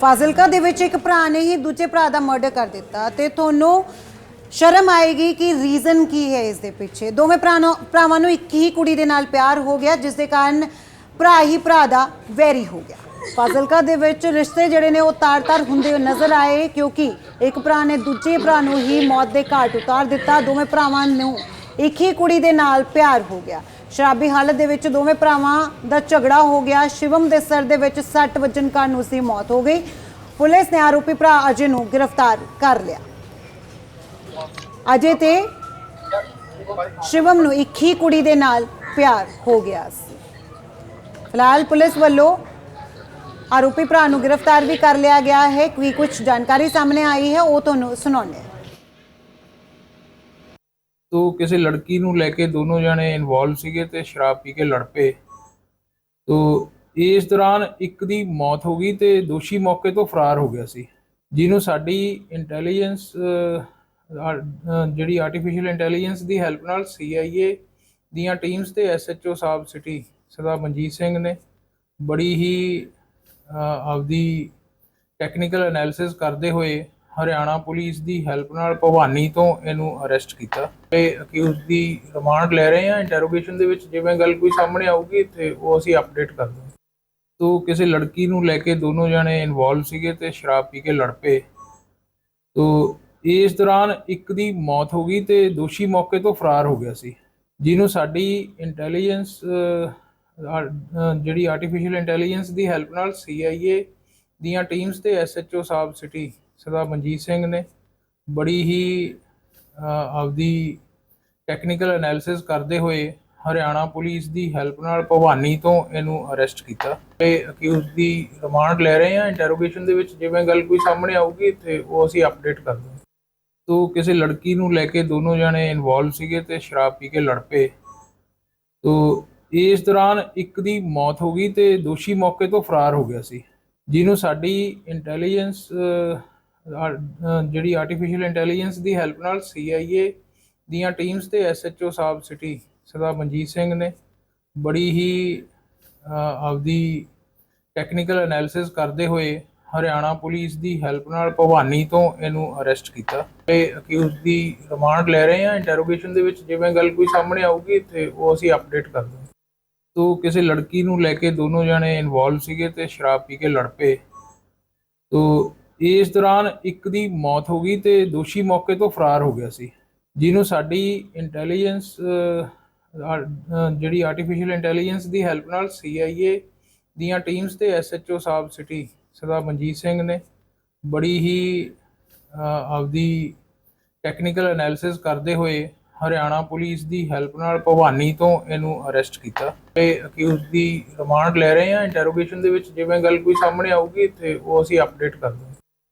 ਫਾਜ਼ਿਲਕਾ ਦੇ ਵਿੱਚ ਇੱਕ ਭਰਾ ਨੇ ਹੀ ਦੂਜੇ ਭਰਾ ਦਾ ਮਰਡਰ ਕਰ ਦਿੱਤਾ ਤੇ ਤੁਹਾਨੂੰ ਸ਼ਰਮ ਆਏਗੀ ਕਿ ਰੀਜ਼ਨ ਕੀ ਹੈ ਇਸ ਦੇ ਪਿੱਛੇ। ਦੋਵੇਂ ਭਰਾ ਭਰਾਵਾਂ ਨੂੰ ਇੱਕ ਹੀ ਕੁੜੀ ਦੇ ਨਾਲ ਪਿਆਰ ਹੋ ਗਿਆ, ਜਿਸ ਦੇ ਕਾਰਨ ਭਰਾ ਹੀ ਭਰਾ ਦਾ ਵੈਰੀ ਹੋ ਗਿਆ। ਫਾਜ਼ਿਲਕਾ ਦੇ ਵਿੱਚ ਰਿਸ਼ਤੇ ਜਿਹੜੇ ਨੇ ਉਹ ਤਾਰ-ਤਾਰ ਹੁੰਦੇ ਹੋਏ ਨਜ਼ਰ ਆਏ, ਕਿਉਂਕਿ ਇੱਕ ਭਰਾ ਨੇ ਦੂਜੇ ਭਰਾ ਨੂੰ ਹੀ ਮੌਤ ਦੇ ਘਾਟ ਉਤਾਰ ਦਿੱਤਾ। ਦੋਵੇਂ ਭਰਾਵਾਂ ਨੂੰ ਇੱਕ ਹੀ ਕੁੜੀ ਦੇ ਨਾਲ ਪਿਆਰ ਹੋ ਗਿਆ। ਸ਼ਰਾਬੀ ਹਾਲਤ ਦੇ ਵਿੱਚ ਦੋਵੇਂ ਭਰਾਵਾਂ ਦਾ ਝਗੜਾ ਹੋ ਗਿਆ। ਸ਼ਿਵਮ ਦੇ ਸਿਰ ਦੇ ਵਿੱਚ ਸੱਟ ਵੱਜਣ ਕਾਰਨ ਉਸ ਦੀ ਮੌਤ ਹੋ ਗਈ। ਪੁਲਿਸ ਨੇ ਆਰੋਪੀ ਭਰਾ ਅਜੇ ਨੂੰ ਗ੍ਰਿਫਤਾਰ ਕਰ ਲਿਆ। ਅਜੇ ਤੇ ਸ਼ਿਵਮ ਨੂੰ ਇੱਕ ਹੀ ਕੁੜੀ ਦੇ ਨਾਲ ਪਿਆਰ ਹੋ ਗਿਆ ਸੀ। ਫਿਲਹਾਲ ਪੁਲਿਸ ਵੱਲੋਂ ਆਰੋਪੀ ਭਰਾ ਨੂੰ ਗ੍ਰਿਫਤਾਰ ਵੀ ਕਰ ਲਿਆ ਗਿਆ ਹੈ। ਕੀ ਕੁਝ ਜਾਣਕਾਰੀ ਸਾਹਮਣੇ ਆਈ ਹੈ, ਉਹ ਤੁਹਾਨੂੰ ਸੁਣਾਉਂਦੇ ਹਾਂ। ਤੋ ਕਿਸੇ ਲੜਕੀ ਨੂੰ ਲੈ ਕੇ ਦੋਨੋਂ ਜਣੇ ਇਨਵੋਲਵ ਸੀਗੇ ਤੇ ਸ਼ਰਾਬ ਪੀ ਕੇ ਲੜ ਪਏ। ਤੋ ਇਸ ਦੌਰਾਨ ਇੱਕ ਦੀ ਮੌਤ ਹੋ ਗਈ ਤੇ ਦੋਸ਼ੀ ਮੌਕੇ ਤੋਂ ਫਰਾਰ ਹੋ ਗਿਆ ਸੀ। ਜਿਹਨੂੰ ਸਾਡੀ ਇੰਟੈਲੀਜੈਂਸ ਜਿਹੜੀ ਆਰਟੀਫੀਸ਼ੀਅਲ ਇੰਟੈਲੀਜੈਂਸ ਦੀ ਹੈਲਪ ਨਾਲ CIA ਦੀਆਂ ਟੀਮਸ ਤੇ SHO ਸਾਹਿਬ ਸਿਟੀ ਸਰਦਾਰ ਮਨਜੀਤ ਸਿੰਘ ਨੇ ਬੜੀ ਹੀ ਆਪਦੀ ਟੈਕਨੀਕਲ ਐਨਾਲਿਸਿਸ ਕਰਦੇ ਹੋਏ ਹਰਿਆਣਾ ਪੁਲਿਸ ਦੀ ਹੈਲਪ ਨਾਲ ਭਵਾਨੀ ਤੋਂ ਇਹਨੂੰ ਅਰੈਸਟ ਕੀਤਾ। ਤੇ ਅਕਿਊਜ਼ ਦੀ ਰਿਮਾਂਡ ਲੈ ਰਹੇ ਹਾਂ। ਇੰਟਰੋਗੇਸ਼ਨ ਦੇ ਵਿੱਚ ਜਿਵੇਂ ਗੱਲ ਕੋਈ ਸਾਹਮਣੇ ਆਊਗੀ ਤੇ ਉਹ ਅਸੀਂ ਅਪਡੇਟ ਕਰ ਦਾਂਗੇ ਤੋ ਕਿਸੇ ਲੜਕੀ ਨੂੰ ਲੈ ਕੇ ਦੋਨੋਂ ਜਣੇ ਇਨਵੋਲਵ ਸੀਗੇ ਤੇ ਸ਼ਰਾਬ ਪੀ ਕੇ ਲੜ ਪਏ। ਤੋ ਇਸ ਦੌਰਾਨ ਇੱਕ ਦੀ ਮੌਤ ਹੋ ਗਈ ਤੇ ਦੋਸ਼ੀ ਮੌਕੇ ਤੋਂ ਫਰਾਰ ਹੋ ਗਿਆ ਸੀ। ਜਿਹਨੂੰ ਸਾਡੀ ਇੰਟੈਲੀਜੈਂਸ ਜਿਹੜੀ ਆਰਟੀਫੀਸ਼ੀਅਲ ਇੰਟੈਲੀਜੈਂਸ ਦੀ ਹੈਲਪ ਨਾਲ CIA ਦੀਆਂ ਟੀਮਸ ਤੇ SHO ਸਾਹਿਬ ਸਿਟੀ ਸਰਦਾਰ ਮਨਜੀਤ ਸਿੰਘ ਨੇ ਬੜੀ ਹੀ ਆਪਦੀ ਟੈਕਨੀਕਲ ਐਨਾਲਿਸਿਸ ਕਰਦੇ ਹੋਏ ਹਰਿਆਣਾ ਪੁਲਿਸ ਦੀ ਹੈਲਪ ਨਾਲ ਭਵਾਨੀ ਤੋਂ ਇਹਨੂੰ ਅਰੈਸਟ ਕੀਤਾ। ਤੇ ਅਕਿਊਜ਼ ਦੀ ਰਿਮਾਂਡ ਲੈ ਰਹੇ ਹਾਂ। ਇੰਟਰੋਗੇਸ਼ਨ ਦੇ ਵਿੱਚ ਜਿਵੇਂ ਗੱਲ ਕੋਈ ਸਾਹਮਣੇ ਆਊਗੀ ਤੇ ਉਹ ਅਸੀਂ ਅਪਡੇਟ ਕਰ ਦਾਂਗੇ ਤੋ ਕਿਸੇ ਲੜਕੀ ਨੂੰ ਲੈ ਕੇ ਦੋਨੋਂ ਜਣੇ ਇਨਵੋਲਵ ਸੀਗੇ ਤੇ ਸ਼ਰਾਬ ਪੀ ਕੇ ਲੜ ਪਏ। ਤੋ ਇਸ ਦੌਰਾਨ ਇੱਕ ਦੀ ਮੌਤ ਹੋ ਗਈ ਤੇ ਦੋਸ਼ੀ ਮੌਕੇ ਤੋਂ ਫਰਾਰ ਹੋ ਗਿਆ ਸੀ। ਜਿਹਨੂੰ ਸਾਡੀ ਇੰਟੈਲੀਜੈਂਸ ਜਿਹੜੀ ਆਰਟੀਫੀਸ਼ੀਅਲ ਇੰਟੈਲੀਜੈਂਸ ਦੀ ਹੈਲਪ ਨਾਲ CIA ਦੀਆਂ ਟੀਮਸ ਤੇ SHO ਸਾਹਿਬ ਸਿਟੀ ਸਰਦਾਰ ਮਨਜੀਤ ਸਿੰਘ ਨੇ ਬੜੀ ਹੀ ਆਪਦੀ ਟੈਕਨੀਕਲ ਐਨਾਲਿਸਿਸ ਕਰਦੇ ਹੋਏ ਹਰਿਆਣਾ ਪੁਲਿਸ ਦੀ ਹੈਲਪ ਨਾਲ ਭਵਾਨੀ ਤੋਂ ਇਹਨੂੰ ਅਰੈਸਟ ਕੀਤਾ। ਤੇ ਅਕਿਊਜ਼ ਦੀ ਰਿਮਾਂਡ ਲੈ ਰਹੇ ਹਾਂ। ਇੰਟਰੋਗੇਸ਼ਨ ਦੇ ਵਿੱਚ ਜਿਵੇਂ ਗੱਲ ਕੋਈ ਸਾਹਮਣੇ ਆਊਗੀ ਤੇ ਉਹ ਅਸੀਂ ਅਪਡੇਟ ਕਰ ਦਾਂਗੇ ਤੋ ਕਿਸੇ ਲੜਕੀ ਨੂੰ ਲੈ ਕੇ ਦੋਨੋਂ ਜਣੇ ਇਨਵੋਲਵ ਸੀਗੇ ਤੇ ਸ਼ਰਾਬ ਪੀ ਕੇ ਲੜ ਪਏ। ਤੋ ਇਸ ਦੌਰਾਨ ਇੱਕ ਦੀ ਮੌਤ ਹੋ ਗਈ ਤੇ ਦੋਸ਼ੀ ਮੌਕੇ ਤੋਂ ਫਰਾਰ ਹੋ ਗਿਆ ਸੀ, ਜਿਹਨੂੰ ਸਾਡੀ ਇੰਟੈਲੀਜੈਂਸ ਜਿਹੜੀ ਆਰਟੀਫੀਸ਼ੀਅਲ ਇੰਟੈਲੀਜੈਂਸ ਦੀ ਹੈਲਪ ਨਾਲ CIA ਦੀਆਂ ਟੀਮਸ ਤੇ SHO ਸਾਹਿਬ ਸਿਟੀ ਸਰਦਾਰ ਮਨਜੀਤ ਸਿੰਘ ਨੇ ਬੜੀ ਹੀ ਆਪਦੀ ਟੈਕਨੀਕਲ ਐਨਾਲਿਸਿਸ ਕਰਦੇ ਹੋਏ ਹਰਿਆਣਾ ਪੁਲਿਸ ਦੀ ਹੈਲਪ ਨਾਲ ਭਵਾਨੀ ਤੋਂ ਇਹਨੂੰ ਅਰੈਸਟ ਕੀਤਾ ਤੇ ਅਕਿਊਜ਼ ਦੀ ਰਿਮਾਂਡ ਲੈ ਰਹੇ ਹਾਂ ਇੰਟਰੋਗੇਸ਼ਨ ਦੇ ਵਿੱਚ, ਜਿਵੇਂ ਗੱਲ ਕੋਈ ਸਾਹਮਣੇ ਆਊਗੀ ਤੇ ਉਹ ਅਸੀਂ ਅਪਡੇਟ ਕਰ ਦਾਂਗੇ